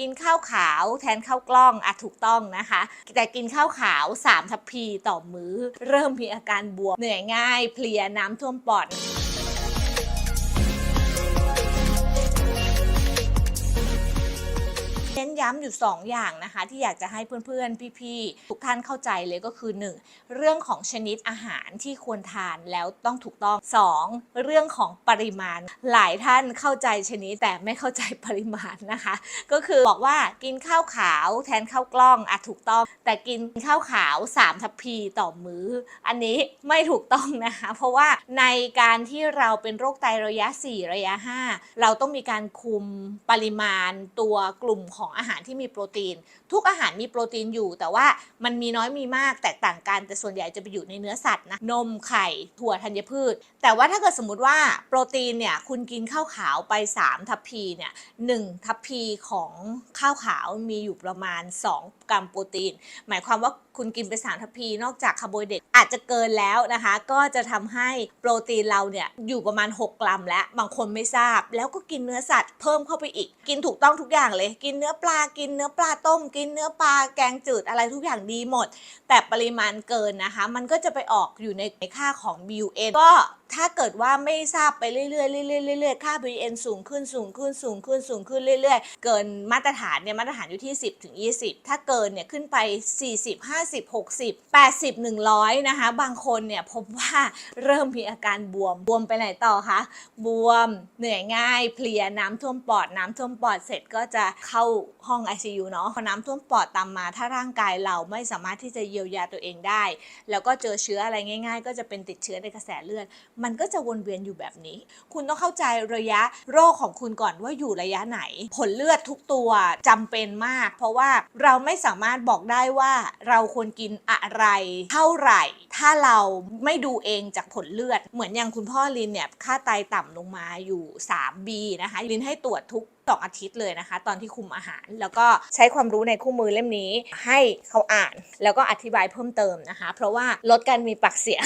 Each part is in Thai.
กินข้าวขาวแทนข้าวกล้องอะถูกต้องนะคะ แต่กินข้าวขาว 3 ทัพพีต่อมื้อ เริ่มมีอาการบวมเหนื่อยง่าย เพลียน้ำท่วมปอด น้นย้ำอยู่ 2 อย่างนะคะ ที่อยากจะให้เพื่อนๆ พี่ๆ ทุกท่านเข้าใจเลยก็คือ 1. เรื่องของชนิดอาหารที่ควรทานแล้วต้องถูกต้อง 2. เรื่องของปริมาณ หลายท่านเข้าใจชนิดแต่ไม่เข้าใจปริมาณนะคะ ก็คือบอกว่ากินข้าวขาวแทนข้าวกล้องอะถูกต้อง แต่กินข้าวขาว 3 ทัพพีต่อมื้อ อันนี้ไม่ถูกต้องนะคะ เพราะว่าในการที่เราเป็นโรคไตระยะ 4 ระยะ 5 เราต้องมีการคุมปริมาณตัวกลุ่มของอาหารที่มีโปรตีน ทุกอาหารมีโปรตีนอยู่ แต่ว่ามันมีน้อยมีมากแตกต่างกัน แต่ส่วนใหญ่จะไปอยู่ในเนื้อสัตว์นะนมไข่ถั่วธัญพืช แต่ว่าถ้าเกิดสมมติว่าโปรตีนเนี่ยคุณกินข้าวขาวไป 3 ทัพพีเนี่ยหนึ่งทัพพีของข้าวขาวมีอยู่ประมาณ 2 กรัมโปรตีน หมายความว่าคุณกินไป3ทัพพีนอกจากคาร์โบไฮเดรตอาจจะเกินแล้วนะคะ ก็จะทำให้โปรตีนเราเนี่ยอยู่ประมาณ 6 กรัม แล้วบางคนไม่ทราบ แล้วก็กินเนื้อสัตว์เพิ่มเข้าไปอีก กินถูกต้องทุกอย่างเลย กินเนื้อปลากินเนื้อปลาต้ม กินเนื้อปลาแกงจืดอะไรทุกอย่างดีหมด แต่ปริมาณเกินนะคะ มันก็จะไปออกอยู่ในค่าของ BUN ก็ถ้าเกิดว่าไม่ทราบไปเรื่อยๆเรื่อยๆเรื่อยๆค่า BUN สูงขึ้นสูงขึ้นสูงขึ้นสูงขึ้นเรื่อยๆ เกินมาตรฐานเนี่ยมาตรฐานอยู่ที่ 10ถึง20 ถ้าเกินเนี่ยขึ้นไป 40 50 60 80 100 นะคะ บางคนเนี่ยพบว่าเริ่มมีอาการบวม บวมไปไหนต่อคะ บวม เหนื่อยง่าย เพลีย น้ำท่วมปอด น้ำท่วมปอดเสร็จก็จะเข้าห้อง ICU เนาะ พอน้ำท่วมปอดตามมา ถ้าร่างกายเราไม่สามารถที่จะเยียวยาตัวเองได้ แล้วก็เจอเชื้ออะไรง่าย ๆ ก็จะเป็นติดเชื้อในกระแสเลือด มันก็จะวนเวียนอยู่แบบนี้ คุณต้องเข้าใจระยะโรคของคุณก่อนว่าอยู่ระยะไหน ผลเลือดทุกตัวจำเป็นมาก เพราะว่าเราไม่สามารถบอกได้ว่าเราควรกินอะไร เท่าไหร่ ถ้าเราไม่ดูเองจากผลเลือด เหมือนอย่างคุณพ่อลินเนี่ยค่าไตต่ำลงมาอยู่ 3B นะคะลินให้ตรวจทุกสองอาทิตย์เลยนะคะ ตอนที่คุมอาหาร แล้วก็ใช้ความรู้ในคู่มือเล่มนี้ ให้เขาอ่าน แล้วก็อธิบายเพิ่มเติมนะคะ เพราะว่าลดการมีปากเสียง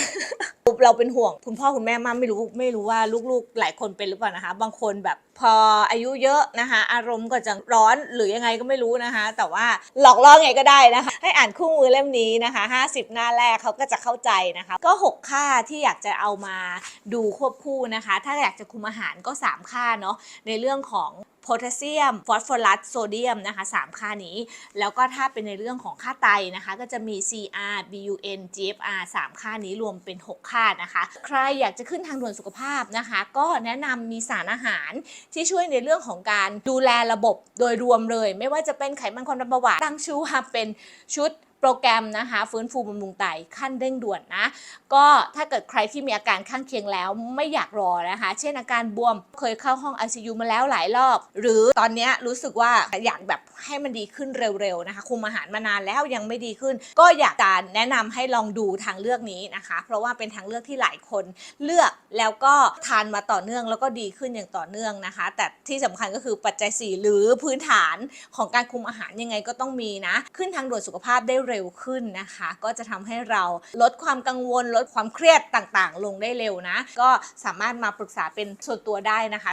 เราเป็นห่วงคุณพ่อคุณแม่มากไม่รู้ไม่รู้ว่าลูกๆ หลายคนเป็นหรือเปล่านะคะ บางคนแบบพออายุเยอะนะคะ อารมณ์ก็จะร้อนหรือยังไงก็ไม่รู้นะคะ แต่ว่าหลอกล่อไงก็ได้นะคะ ให้อ่านคู่มือเล่มนี้นะคะ 50 หน้าแรกเขาก็จะเข้าใจนะคะ ก็ 6 ค่าที่อยากจะเอามาดูควบคู่นะคะ ถ้าอยากจะคุมอาหารก็ 3 ค่าเนาะในเรื่องของ โพแทสเซียม ฟอสฟอรัส โซเดียมนะคะ3ค่านี้ แล้วก็ถ้าเป็นในเรื่องของค่าไตนะคะ ก็จะมี CR BUN GFR 3 ค่านี้รวมเป็น 6 ค่านะคะ ใครอยากจะขึ้นทางด่วนสุขภาพนะคะ ก็แนะนำมีสารอาหารที่ช่วยในเรื่องของการดูแลระบบโดยรวมเลย ไม่ว่าจะเป็นไขมันความดันเบาหวานตั้งชื่อว่าเป็นชุด โปรแกรมนะคะฟื้นฟูบำรุงไตขั้นเร่งด่วนนะ ก็ถ้าเกิดใครที่มีอาการข้างเคียงแล้วไม่อยากรอนะคะ เช่นอาการบวมเคยเข้าห้อง ICU มาแล้วหลายรอบ หรือตอนนี้รู้สึกว่าอยากแบบให้มันดีขึ้นเร็วๆนะคะ คุมอาหารมานานแล้วยังไม่ดีขึ้น ก็อยากจะแนะนำให้ลองดูทางเลือกนี้นะคะ เพราะว่าเป็นทางเลือกที่หลายคนเลือกแล้วก็ทานมาต่อเนื่องแล้วก็ดีขึ้นอย่างต่อเนื่องนะคะ แต่ที่สำคัญก็คือปัจจัย4หรือพื้นฐานของการคุมอาหารยังไงก็ต้องมีนะ ขึ้นทางด่วนสุขภาพได้เร็วขึ้นนะคะ ก็จะทำให้เราลดความกังวล ลดความเครียดต่างๆ ลงได้เร็วนะ ก็สามารถมาปรึกษาเป็นส่วนตัวได้นะคะ